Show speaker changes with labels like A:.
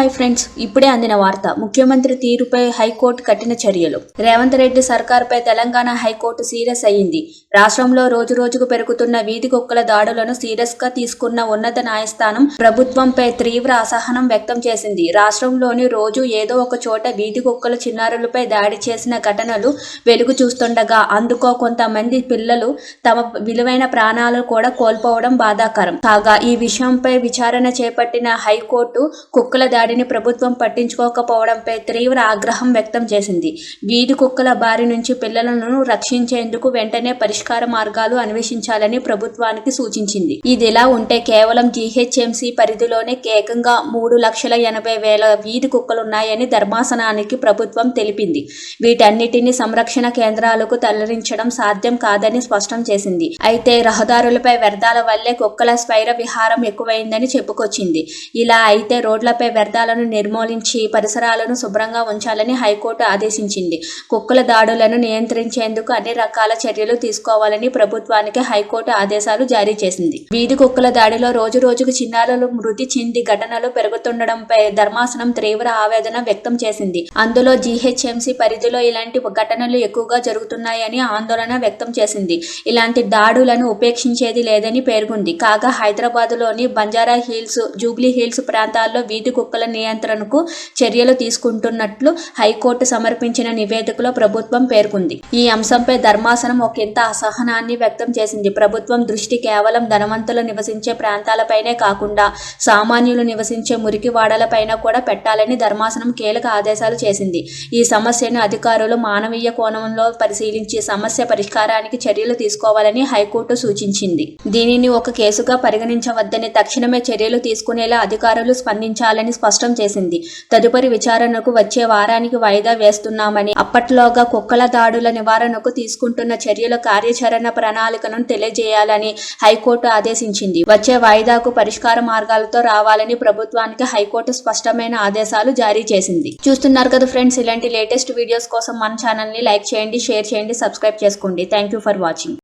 A: Hi friends ఇప్పుడే అందిన వార్త. ముఖ్యమంత్రి తీరుపై హైకోర్టు కఠిన చర్యలు. రేవంత్ రెడ్డి సర్కార్పై తెలంగాణ హైకోర్టు సీరియస్ అయ్యింది. రాష్ట్రంలో రోజు రోజుకు పెరుగుతున్న వీధి కుక్కల దాడులను సీరియస్గా తీసుకున్న ఉన్నత న్యాయస్థానం ప్రభుత్వంపై తీవ్ర అసహనం వ్యక్తం చేసింది. రాష్ట్రంలోని రోజు ఏదో ఒక చోట వీధి కుక్కలు చిన్నారులపై దాడి చేసిన ఘటనలు వెలుగు చూస్తుండగా అందుకో కొంతమంది పిల్లలు తమ విలువైన ప్రాణాలు కూడా కోల్పోవడం బాధాకరం. కాగా ఈ విషయంపై విచారణ చేపట్టిన హైకోర్టు కుక్కల దాడి దాడిని ప్రభుత్వం పట్టించుకోకపోవడంపై తీవ్ర ఆగ్రహం వ్యక్తం చేసింది. వీధి కుక్కల బారి నుంచి పిల్లలను రక్షించేందుకు వెంటనే పరిష్కార మార్గాలు అన్వేషించాలని ప్రభుత్వానికి సూచించింది. ఇదిలా ఉంటే కేవలం జీహెచ్ఎంసీ పరిధిలోనే ఏకంగా మూడు లక్షల ఎనభై వేల వీధి కుక్కలున్నాయని ధర్మాసనానికి ప్రభుత్వం తెలిపింది. వీటన్నిటిని సంరక్షణ కేంద్రాలకు తరలించడం సాధ్యం కాదని స్పష్టం చేసింది. అయితే రహదారులపై వ్యర్థాల వల్లే కుక్కల స్వైర విహారం ఎక్కువైందని చెప్పుకొచ్చింది. ఇలా అయితే రోడ్లపై వ్యర్థాలను నిర్మూలించి పరిసరాలను శుభ్రంగా ఉంచాలని హైకోర్టు ఆదేశించింది. కుక్కల దాడులను నియంత్రించేందుకు అన్ని రకాల చర్యలు తీసుకోవాలని ప్రభుత్వానికి హైకోర్టు ఆదేశాలు జారీ చేసింది. వీధి కుక్కల దాడిలో రోజు రోజుకు చిన్నారులు మృతి చెంది ఘటనలు పెరుగుతుండడంపై ధర్మాసనం తీవ్ర ఆవేదన వ్యక్తం చేసింది. అందులో జీహెచ్ఎంసీ పరిధిలో ఇలాంటి ఘటనలు ఎక్కువగా జరుగుతున్నాయని ఆందోళన వ్యక్తం చేసింది. ఇలాంటి దాడులను ఉపేక్షించేది లేదని పేర్కొంది. కాగా హైదరాబాద్లోని బంజారా హిల్స్ జూబ్లీ హిల్స్ ప్రాంతాల్లో వీధి కుక్కల నియంత్రణకు చర్యలు తీసుకుంటున్నట్లు హైకోర్టు సమర్పించిన నివేదికలో ప్రభుత్వం పేర్కొంది. ఈ అంశంపై ధర్మాసనం ఒకంత అసహనాన్ని వ్యక్తం చేసింది. ప్రభుత్వం దృష్టి కేవలం ధనవంతులు నివసించే ప్రాంతాలపైనే కాకుండా సామాన్యులు నివసించే మురికి వాడలపైన కూడా పెట్టాలని ధర్మాసనం కీలక ఆదేశాలు చేసింది. ఈ సమస్యను అధికారులు మానవీయ కోణంలో పరిశీలించి సమస్య పరిష్కారానికి చర్యలు తీసుకోవాలని హైకోర్టు సూచించింది. దీనిని ఒక కేసుగా పరిగణించవద్దని తక్షణమే చర్యలు తీసుకునేలా అధికారులు స్పందించాలని స్పష్టం చేసింది. తదుపరి విచారణకు వచ్చే వారానికి వాయిదా వేస్తున్నామని అప్పట్లోగా కుక్కల దాడుల నివారణకు తీసుకుంటున్న చర్యల కార్యాచరణ ప్రణాళికను తెలియజేయాలని హైకోర్టు ఆదేశించింది. వచ్చే వాయిదాకు పరిష్కార మార్గాలతో రావాలని ప్రభుత్వానికి హైకోర్టు స్పష్టమైన ఆదేశాలు జారీ చేసింది. చూస్తున్నారు కదా ఫ్రెండ్స్ ఇలాంటి లేటెస్ట్ వీడియోస్ కోసం మన ఛానల్ని లైక్ చేయండి షేర్ చేయండి సబ్స్క్రైబ్ చేసుకోండి. Thank you for watching.